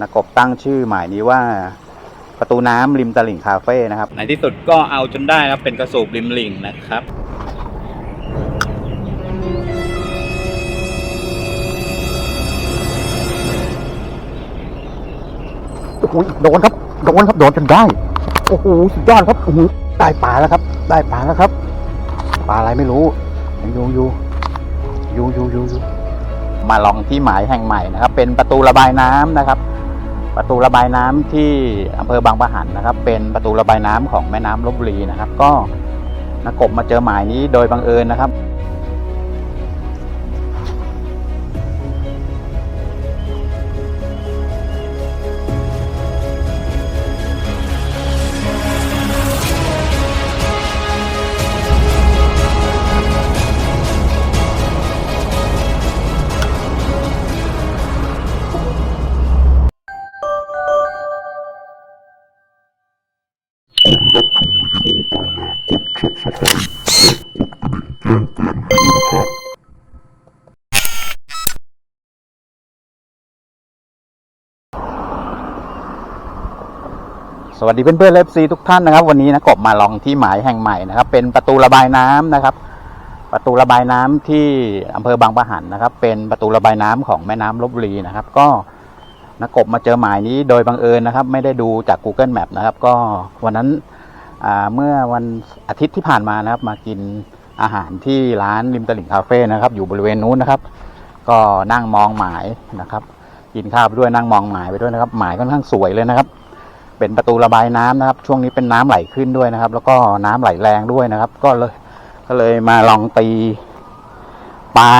นักกบตั้งชื่อหมายนี้ว่าประตูน้ำริมตลิ่งคาเฟ่นะครับ ในที่สุดก็เอาจนได้ครับเป็นกระสูบริมลิ่งนะครับ โอ้โหโดนครับ โดนครับ โดนจนได้ โอ้โห สุดยอดครับโอ้โหได้ปลาแล้วครับ ได้ปลาแล้วครับปลาอะไรไม่รู้ยังอยู่อยู่อยู่อยู่อยู่อยู่มาลองที่หมายแห่งใหม่นะครับ เป็นประตูระบายน้ำนะครับ ประตูระบายน้ำที่อำเภอบางปะหันนะครับ เป็นประตูระบายน้ำของแม่น้ำลบบุรีนะครับ ก็นักกบมาเจอหมายนี้โดยบังเอิญนะครับ สวัสดีเพื่อนๆเลฟซีทุกท่านนะครับ วันนี้นะกบมาลองที่หมายแห่งใหม่นะครับ เป็นประตูระบายน้ำนะครับ ประตูระบายน้ำที่อำเภอบางปะหันนะครับ เป็นประตูระบายน้ำของแม่น้ำลบบุรีนะครับ ก็ นักกบมาเจอหมายนี้โดยบังเอิญนะครับ ไม่ได้ดูจาก Google Map นะครับ ก็วันนั้นเมื่อวันอาทิตย์ที่ผ่านมานะครับ มากินอาหารที่ร้านริมตลิ่งคาเฟ่นะครับ อยู่บริเวณนู้นนะครับ ก็นั่งมองหมายนะครับ กินข้าวไปด้วยนั่งมองหมายไปด้วยนะครับ หมายค่อนข้างสวยเลยนะครับ เป็นประตูระบายน้ำนะครับ ช่วงนี้เป็นน้ำไหลขึ้นด้วยนะครับ แล้วก็น้ำไหลแรงด้วยนะครับ ก็เลยก็เลยมาลองตีปลา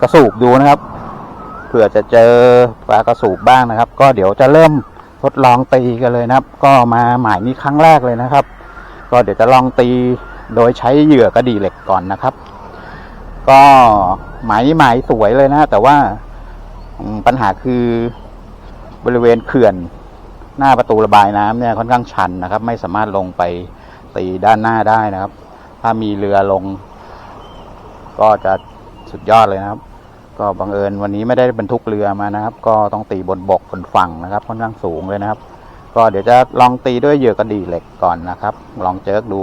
กระสูบดูนะครับ ผื่อจะเจอปลากระสูบบ้างนะครับ ก็เดี๋ยวจะเริ่มทดลองตีกันเลยนะครับ ก็มาหมายนี้ครั้งแรกเลยนะครับ ก็เดี๋ยวจะลองตีโดยใช้เหยื่อกระดีเหล็กก่อนนะครับ ก็หมายนี้หมายสวยเลยนะแต่ว่าปัญหาคือบริเวณเขื่อนหน้าประตูระบายน้ำเนี่ยค่อนข้างชันนะครับ ไม่สามารถลงไปตีด้านหน้าได้นะครับ ถ้ามีเรือลง ก็จะสุดยอดเลยนะครับ ก็บังเอิญวันนี้ไม่ได้บรรทุกเรือมานะครับ ก็ต้องตีบนบกบนฝั่งนะครับค่อนข้างสูงเลยนะครับ ก็เดี๋ยวจะลองตีด้วยเหยื่อกระดี่เหล็กก่อนนะครับ ลองเจิกดู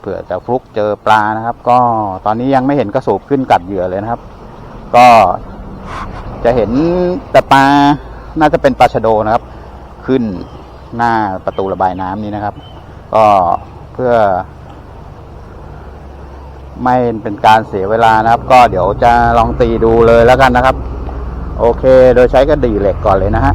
เผื่อจะฟลุกเจอปลานะครับ ก็ตอนนี้ยังไม่เห็นกระสูบขึ้นกัดเหยื่อเลยนะครับ ก็จะเห็นแต่ปลาน่าจะเป็นปลาชะโดนะครับ ขึ้นหน้าประตูระบายน้ำนี้นะครับ ก็เพื่อ ไม่เป็นการเสียเวลานะครับ ก็เดี๋ยวจะลองตีดูเลยแล้วกันนะครับ โอเค โดยใช้กระดี่เหล็กก่อนเลยนะฮะ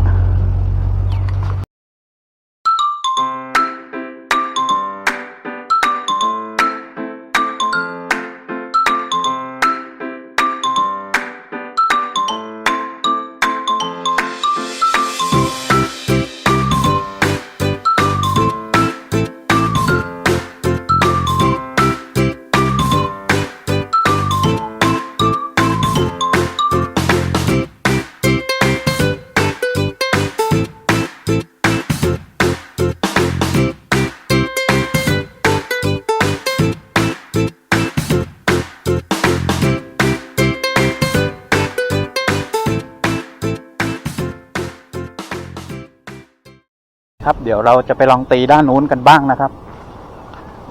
ครับ เดี๋ยวเราจะไปลองตีด้านนู้นกันบ้างนะครับ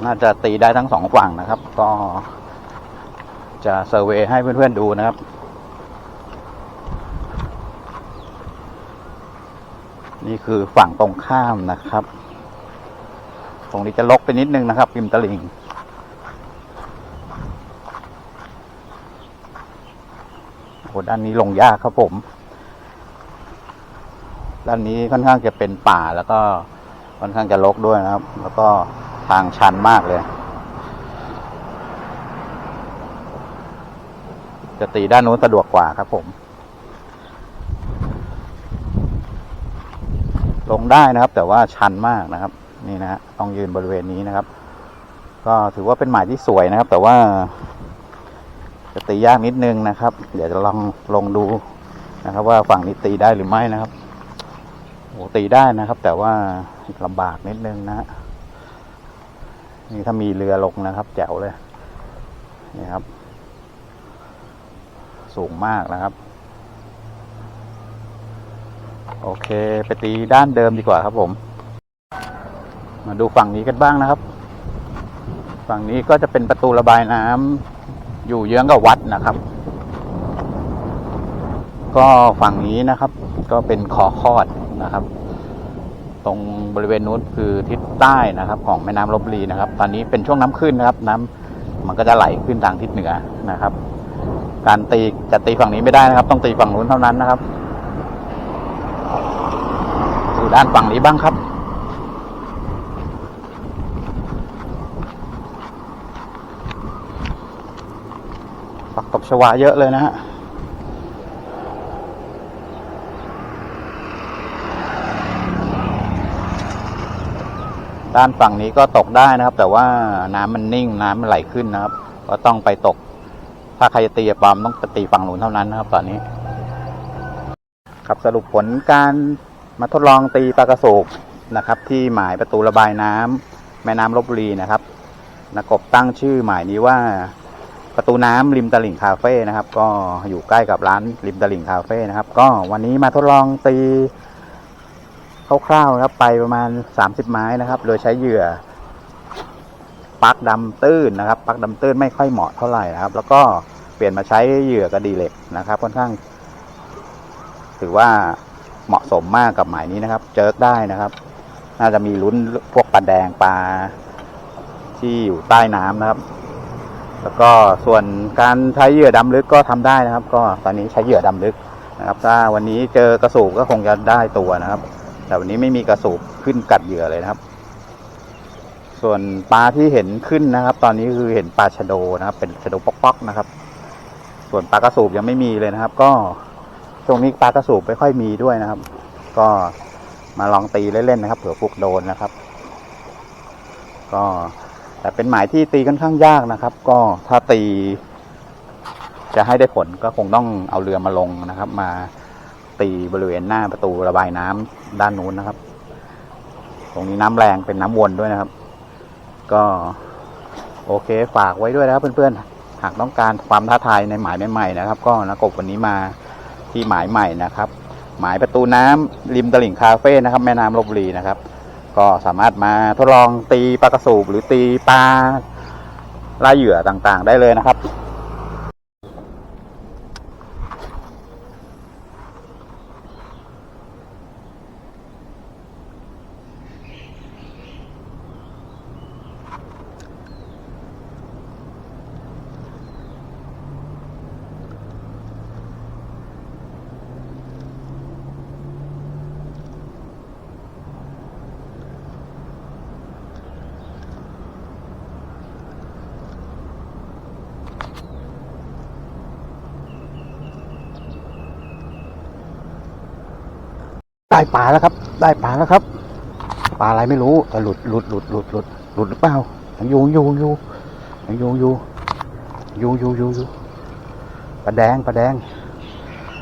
น่าจะตีได้ทั้งสองฝั่งนะครับ ก็จะเซอร์เวยให้เพื่อนๆดูนะครับ นี่คือฝั่งตรงข้ามนะครับ ตรงนี้จะลกไปนิดนึงนะครับริมตลิ่งโอ้ด้านนี้ลงยากครับผม ด้านนี้ค่อนข้างจะเป็นป่าแล้วก็ค่อนข้างจะรกด้วยนะครับ แล้วก็ทางชันมากเลย จะตีด้านนู้นสะดวกกว่าครับผม ลงได้นะครับ แต่ว่าชันมากนะครับ นี่นะต้องยืนบริเวณนี้นะครับ ก็ถือว่าเป็นหมายที่สวยนะครับ แต่ว่า จะตียากนิดนึงนะครับ เดี๋ยวจะลองลงดูนะครับ ว่าฝั่งนี้ตีได้หรือไม่นะครับ โอ้ตีได้นะครับ แต่ว่าลำบากนิดนึงนะฮะนี่ถ้ามีเรือลงนะครับ แจ๋วเลยนี่ครับ สูงมากนะครับ โอเค ไปตีด้านเดิมดีกว่าครับผม มาดูฝั่งนี้กันบ้างนะครับ ฝั่งนี้ก็จะเป็นประตูระบายน้ำอยู่เยื้องกับวัดนะครับ ก็ฝั่งนี้นะครับ ก็เป็นคอคอด นะครับ ตรงบริเวณนู้นคือทิศใต้นะครับ ของแม่น้ำลบบุรีนะครับ ตอนนี้เป็นช่วงน้ำขึ้นนะครับ น้ำมันก็จะไหลขึ้นทางทิศเหนือนะครับ การตีจะตีฝั่งนี้ไม่ได้นะครับ ต้องตีฝั่งนู้นเท่านั้นนะครับดูด้านฝั่งนี้บ้างครับปักตบชวาเยอะเลยนะฮะ ด้านฝั่งนี้ก็ตกได้นะครับ แต่ว่าน้ำมันนิ่งน้ำมันไหลขึ้นนะครับ ก็ต้องไปตก ถ้าใครจะตีปลอมต้องตีฝั่งนู้นเท่านั้นนะครับ ตอนนี้ ครับสรุปผลการมาทดลองตีปลากระโศกนะครับ ที่หมายประตูระบายน้ำแม่น้ำลบบุรีนะครับนกบตั้งชื่อหมายนี้ว่าประตูน้ำริมตลิ่งคาเฟ่นะครับ ก็อยู่ใกล้กับร้านริมตลิ่งคาเฟ่นะครับ ก็วันนี้มาทดลองตี คร่าวๆนะครับ ไปประมาณ 30 ไม้นะครับ โดยใช้เหยื่อปลักดำตื้นนะครับปลักดำตื้นไม่ค่อยเหมาะเท่าไหร่นะครับ แล้วก็เปลี่ยนมาใช้เหยื่อกระดีเหล็กนะครับ ค่อนข้าง ถือว่าเหมาะสมมากกับหมายนี้นะครับ เจิกได้นะครับ น่าจะมีลุ้นพวกปลาแดงปลาที่อยู่ใต้น้ำนะครับ แล้วก็ส่วนการใช้เหยื่อดำลึกก็ทำได้นะครับ ก็ตอนนี้ใช้เหยื่อดำลึกนะครับ ถ้าวันนี้เจอกระสูบก็คงจะได้ตัวนะครับ แต่วันนี้ไม่มีกระสูบขึ้นกัดเหยื่อเลยนะครับ ส่วนปลาที่เห็นขึ้นนะครับ ตอนนี้คือเห็นปลาชะโดนะครับ เป็นชะโดป๊อกๆนะครับ ส่วนปลากระสูบยังไม่มีเลยนะครับ ก็ช่วงนี้ปลากระสูบไม่ค่อยมีด้วยนะครับ ก็มาลองตีเล่นๆนะครับ เผื่อฟุกโดนนะครับ ก็แต่เป็นหมายที่ตีค่อนข้างยากนะครับ ก็ถ้าตี จะให้ได้ผลก็คงต้องเอาเรือมาลงนะครับ มา ตีบริเวณหน้าประตูระบายน้ำด้านนู้นนะครับ ตรงนี้น้ำแรงเป็นน้ำวนด้วยนะครับ ก็โอเคฝากไว้ด้วยนะครับเพื่อนๆ หากต้องการความท้าทายในหมายใหม่ๆนะครับ ก็นักกบวันนี้มาที่หมายใหม่นะครับ หมายประตูน้ำริมตลิ่งคาเฟ่นะครับ แม่น้ำลบบุรีนะครับ ก็สามารถมาทดลองตีปลากระสูบหรือตีปลาล่าเหยื่อต่างๆ ได้เลยนะครับ ได้ปลาแล้วครับ ได้ปลาแล้วครับปลาอะไรไม่รู้แต่หลุดหลุดหลุดหลุดหลุดหลุดหรือเปล่ายังอยู่อยู่อยู่ยังอยู่อยู่อยู่อยู่อยู่อยู่ปลาแดงปลาแดง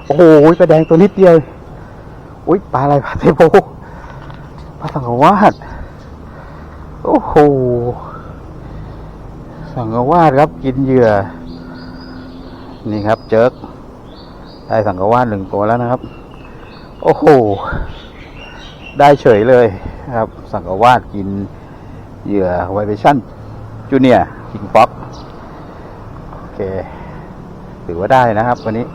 โอ้โหปลาแดงตัวนิดเดียวอุ้ยปลาอะไรปลาเทโพปลาสังวาดโอ้โหสังวาดครับกินเหยื่อ นี่ครับเจิกได้สังกวาดหนึ่งตัวแล้วนะครับ โอ้โห ได้เฉยเลยนะครับ สังกวาดกินเหยื่อไวเบชั่นจูเนียคิงป๊อกโอเค ถือว่าได้นะครับวันนี้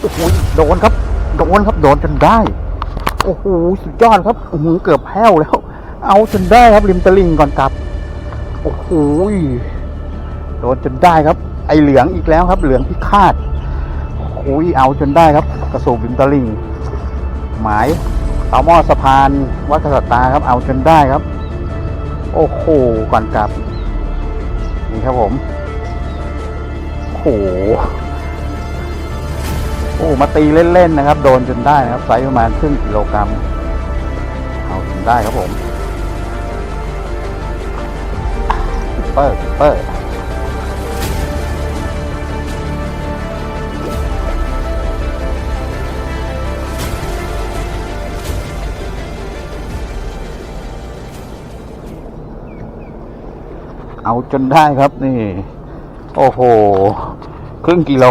โอ้โหโดนครับ โดนครับ โดนจนได้ โอ้โห สุดยอดครับอื้อหือเกือบแพ้วแล้ว เอาจนได้ครับริมตลิ่งก่อนกลับ โอ้โห โดนจนได้ครับ ไอเหลืองอีกแล้วครับ เหลืองพิฆาตโอ้โหเอาจนได้ครับ กระสูบริมตลิ่ง หมายเตาหม้อสะพาน วัดกษัตาครับ เอาจนได้ครับ โอ้โห ก่อนกลับ นี่ครับผมโอ้โห โอ้มาตีเล่นๆนะครับ โดนจนได้นะครับไซส์ประมาณครึ่งกิโลกรัมเอาจนได้ครับผมเปิดเปิดเอาจนได้ครับนี่ โอ้โห ครึ่งกิโล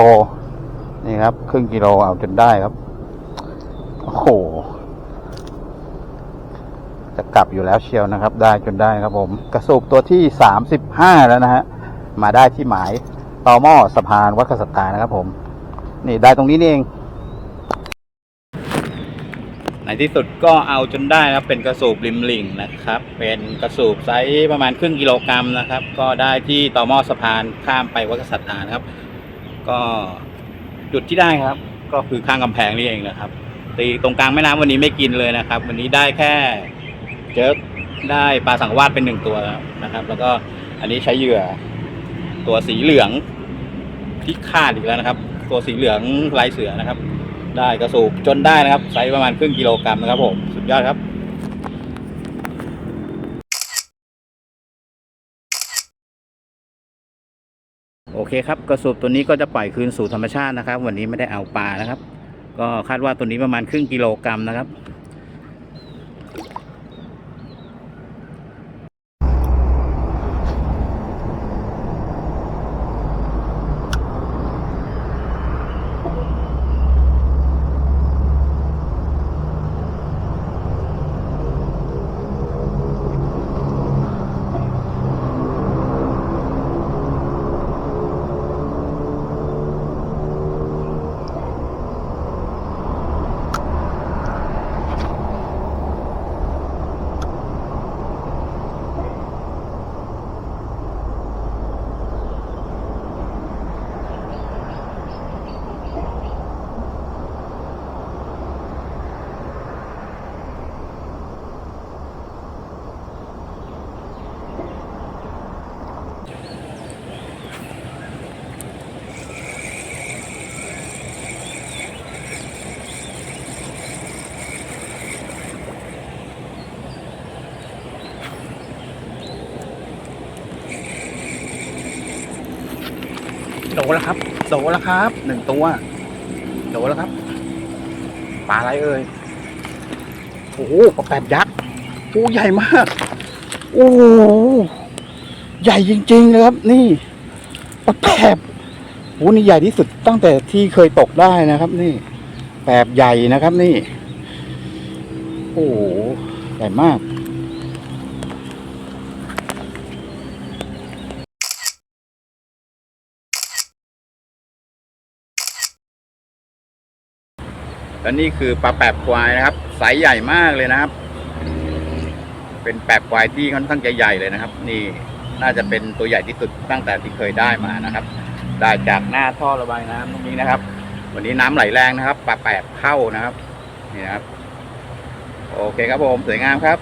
นี่ครับ ครึ่งกิโลเอาจนได้ครับ โอ้โห จะกลับอยู่แล้วเชียวนะครับ ได้จนได้ครับผม กระสูบตัวที่สามสิบห้าแล้วนะฮะ มาได้ที่หมายต่อหม้อสะพานวัดกษัตรานะครับผม นี่ได้ตรงนี้นี่เองในที่สุดก็เอาจนได้นะครับ เป็นกระสูบริมลิงนะครับ เป็นกระสูบไซส์ประมาณครึ่งกิโลกรัมนะครับ ก็ได้ที่ต่อหม้อสะพานข้ามไปวัดกษัตริย์นะครับ ก็ จุดที่ได้ครับ ก็คือข้างกำแพงนี่เองนะครับ ตีตรงกลางแม่น้ำวันนี้ไม่กินเลยนะครับ วันนี้ได้แค่เจอได้ปลาสังวาดเป็นหนึ่งตัวนะครับ แล้วก็อันนี้ใช้เหยื่อ ตัวสีเหลืองที่คาดอีกแล้วนะครับ ตัวสีเหลืองลายเสือนะครับ ได้กระสูบจนได้นะครับไซส์ประมาณครึ่งกิโลกรัมนะครับผมสุดยอดครับ โอเคครับกระสูบตัวนี้ก็จะปล่อยคืนสู่ธรรมชาตินะครับ วันนี้ไม่ได้เอาปลานะครับ ก็คาดว่าตัวนี้ประมาณครึ่งกิโลกรัมนะครับ แล้วครับโดแล้วครับหนึ่งตัวโดแล้วครับปลาอะไรเอ่ยโอ้โหปลาแปดยักษ์โอ้ใหญ่มากโอ้โหใหญ่จริงๆเลยครับ นี่ปลาแปบโอ้นี่ใหญ่ที่สุดตั้งแต่ที่เคยตกได้นะครับ นี่แปบใหญ่นะครับ นี่ โอ้โหใหญ่มาก และนี่คือปลาแปบควายนะครับไซส์ใหญ่มากเลยนะครับ เป็นแปบควายที่ค่อนข้างจะใหญ่เลยนะครับ นี่น่าจะเป็นตัวใหญ่ที่สุดตั้งแต่ที่เคยได้มานะครับ ได้จากหน้าท่อระบายน้ำตรงนี้นะครับ วันนี้น้ำไหลแรงนะครับปลาแปบเข้านะครับนี่นะครับ โอเคครับผมสวยงามครับ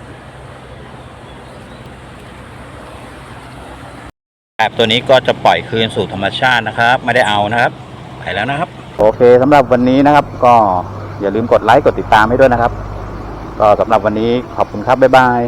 แปบตัวนี้ก็จะปล่อยคืนสู่ธรรมชาตินะครับ ไม่ได้เอานะครับไปแล้วนะครับ โอเคสำหรับวันนี้นะครับก็ อย่าลืมกดไลค์กดติดตามให้ด้วยนะครับ ก็สำหรับวันนี้ขอบคุณครับ บ๊ายบาย